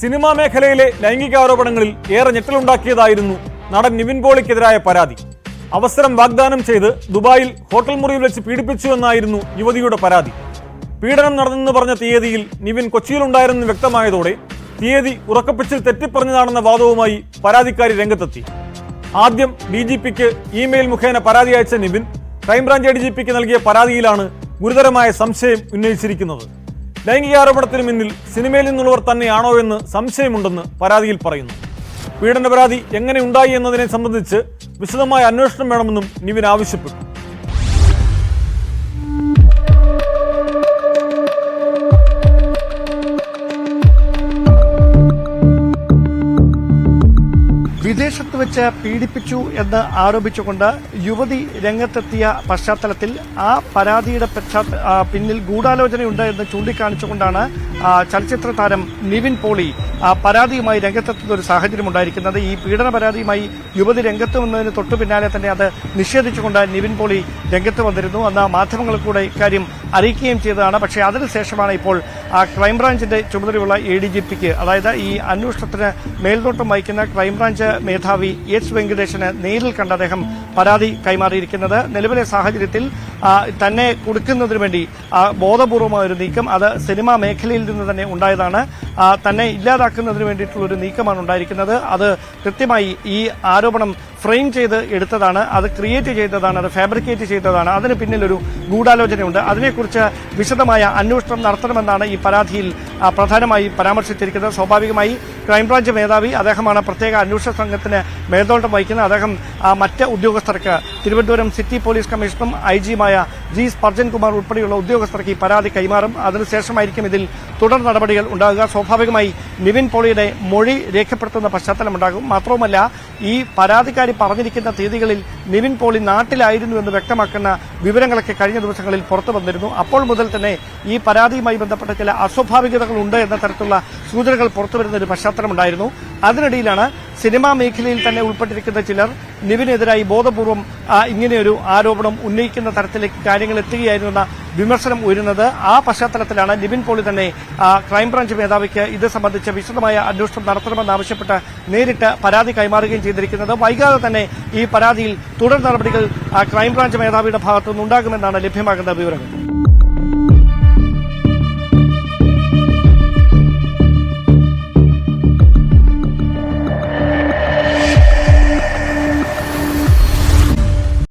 Cinema മേഖലയിലെ ലൈംഗികാരോപണങ്ങളിൽ ഏറെ ഞെട്ടലുണ്ടാക്കിയതായിരുന്നു നടൻ നിവിൻ പോളിക്കെതിരായ പരാതി. അവസരം വാഗ്ദാനം ചെയ്ത് ദുബായിൽ ഹോട്ടൽ മുറിയിൽ വെച്ച് പീഡിപ്പിച്ചു എന്നായിരുന്നു യുവതിയുടെ പരാതി. പീഡനം നടന്നെന്ന് പറഞ്ഞ തീയതിയിൽ നിവിൻ കൊച്ചിയിലുണ്ടായിരുന്നു വ്യക്തമായതോടെ തീയതി ഉറക്കപ്പിച്ചിൽ തെറ്റിപ്പറഞ്ഞതാണെന്ന വാദവുമായി പരാതിക്കാരി രംഗത്തെത്തി. ആദ്യം ഡി ജി പിക്ക് ഇമെയിൽ മുഖേന പരാതി അയച്ച Nivin crime branch D G പിക്ക് നൽകിയ പരാതിയിലാണ് ഗുരുതരമായ സംശയം ഉന്നയിച്ചിരിക്കുന്നത്. ലൈംഗികാരോപണത്തിന് മുന്നിൽ സിനിമയിൽ നിന്നുള്ളവർ തന്നെയാണോ എന്ന് സംശയമുണ്ടെന്ന് പരാതിയിൽ പറയുന്നു. പീഡന പരാതി എങ്ങനെ ഉണ്ടായി എന്നതിനെ സംബന്ധിച്ച് വിശദമായ അന്വേഷണം വേണമെന്നും നിവിൻ ആവശ്യപ്പെട്ടു. വിദേശത്ത് വെച്ച് പീഡിപ്പിച്ചു എന്ന് ആരോപിച്ചുകൊണ്ട് യുവതി രംഗത്തെത്തിയ പശ്ചാത്തലത്തിൽ ആ പരാതിയുടെ പിന്നിൽ ഗൂഢാലോചനയുണ്ട് എന്ന് ചൂണ്ടിക്കാണിച്ചുകൊണ്ടാണ് ചലച്ചിത്ര താരം നിവിൻ പോളി പരാതിയുമായി രംഗത്തെത്തുന്ന ഒരു സാഹചര്യം ഉണ്ടായിരിക്കുന്നത്. ഈ പീഡന പരാതിയുമായി യുവതി രംഗത്ത് വന്നതിന് തൊട്ടു പിന്നാലെ തന്നെ അത് നിഷേധിച്ചുകൊണ്ട് നിവിൻ പോളി രംഗത്ത് വന്നിരുന്നു. അന്ന് മാധ്യമങ്ങൾ കൂടെ ഇക്കാര്യം അറിയിക്കുകയും ചെയ്തതാണ്. പക്ഷേ അതിനുശേഷമാണ് ഇപ്പോൾ ആ, ക്രൈംബ്രാഞ്ചിന്റെ ചുമതലയുള്ള എ ഡി ജി പിക്ക് അതായത് ഈ അന്വേഷണത്തിന് മേൽനോട്ടം വഹിക്കുന്ന ക്രൈംബ്രാഞ്ച് മേധാവി എച്ച് വെങ്കടേശന് നേരിൽ കണ്ട അദ്ദേഹം പരാതി കൈമാറിയിരിക്കുന്നത്. നിലവിലെ സാഹചര്യത്തിൽ തന്നെ കൊടുക്കുന്നതിന് വേണ്ടി ബോധപൂർവമായ ഒരു നീക്കം അത് സിനിമാ മേഖലയിൽ നിന്ന് തന്നെ ഉണ്ടായതാണ്. തന്നെ ഇല്ലാതാക്കുന്നതിന് വേണ്ടിയിട്ടുള്ള ഒരു നീക്കമാണ് ഉണ്ടായിരിക്കുന്നത്. അത് കൃത്യമായി ഈ ആരോപണം ഫ്രെയിം ചെയ്ത് എടുത്തതാണ്. അത് ക്രിയേറ്റ് ചെയ്തതാണ് അത് ഫാബ്രിക്കേറ്റ് ചെയ്തതാണ്. അതിന് പിന്നിലൊരു ഗൂഢാലോചനയുണ്ട്. അതിനെക്കുറിച്ച് വിശദമായ അന്വേഷണം നടത്തണമെന്നാണ് ഈ പരാതിയിൽ പ്രധാനമായി പരാമർശിച്ചിരിക്കുന്നത്. സ്വാഭാവികമായി ക്രൈംബ്രാഞ്ച് മേധാവി അദ്ദേഹമാണ് പ്രത്യേക അന്വേഷണ സംഘത്തിന് മേൽനോട്ടം വഹിക്കുന്നത്. അദ്ദേഹം മറ്റ് ഉദ്യോഗസ്ഥർക്ക് തിരുവനന്തപുരം സിറ്റി പോലീസ് കമ്മീഷണറും ഐ ജിയുമായ ജി സ്പർജൻ കുമാർ ഉൾപ്പെടെയുള്ള ഉദ്യോഗസ്ഥർക്ക് ഈ പരാതി കൈമാറും. അതിനുശേഷമായിരിക്കും ഇതിൽ തുടർ നടപടികൾ ഉണ്ടാകുക. സ്വാഭാവികമായി നിവിൻ പോളിയുടെ മൊഴി രേഖപ്പെടുത്തുന്ന പശ്ചാത്തലമുണ്ടാകും. മാത്രവുമല്ല ഈ പരാതിക്കാരി പറഞ്ഞിരിക്കുന്ന തീയതികളിൽ നിവിൻ പോളി നാട്ടിലായിരുന്നു എന്ന് വ്യക്തമാക്കുന്ന വിവരങ്ങളൊക്കെ കഴിഞ്ഞ ദിവസങ്ങളിൽ പുറത്തു വന്നിരുന്നു. അപ്പോൾ മുതൽ തന്നെ ഈ പരാതിയുമായി ബന്ധപ്പെട്ട ചില അസ്വാഭാവികതകൾ ഉണ്ട് എന്ന തരത്തിലുള്ള സൂചനകൾ പുറത്തുവരുന്ന ഒരു പശ്ചാത്തലമുണ്ടായിരുന്നു. അതിനിടയിലാണ് സിനിമാ മേഖലയിൽ തന്നെ ഉൾപ്പെട്ടിരിക്കുന്ന ചിലർ നിവിനെതിരായി ബോധപൂർവം ഇങ്ങനെയൊരു ആരോപണം ഉന്നയിക്കുന്ന തരത്തിലേക്ക് കാര്യങ്ങൾ എത്തുകയായിരുന്നു എന്ന വിമർശനം ഉയരുന്നത് ആ പശ്ചാത്തലത്തിലാണ്. നിവിൻ പോളി തന്നെ ക്രൈംബ്രാഞ്ച് മേധാവിക്ക് ഇത് സംബന്ധിച്ച് വിശദമായ അന്വേഷണം നടത്തണമെന്നാവശ്യപ്പെട്ട് നേരിട്ട് പരാതി കൈമാറുകയും ചെയ്തിരിക്കുന്നത്. വൈകാതെ തന്നെ ഈ പരാതിയിൽ തുടർ നടപടികൾ ക്രൈംബ്രാഞ്ച് മേധാവിയുടെ ഭാഗത്തുനിന്നുണ്ടാകുമെന്നാണ് ലഭ്യമാകുന്ന വിവരങ്ങൾ.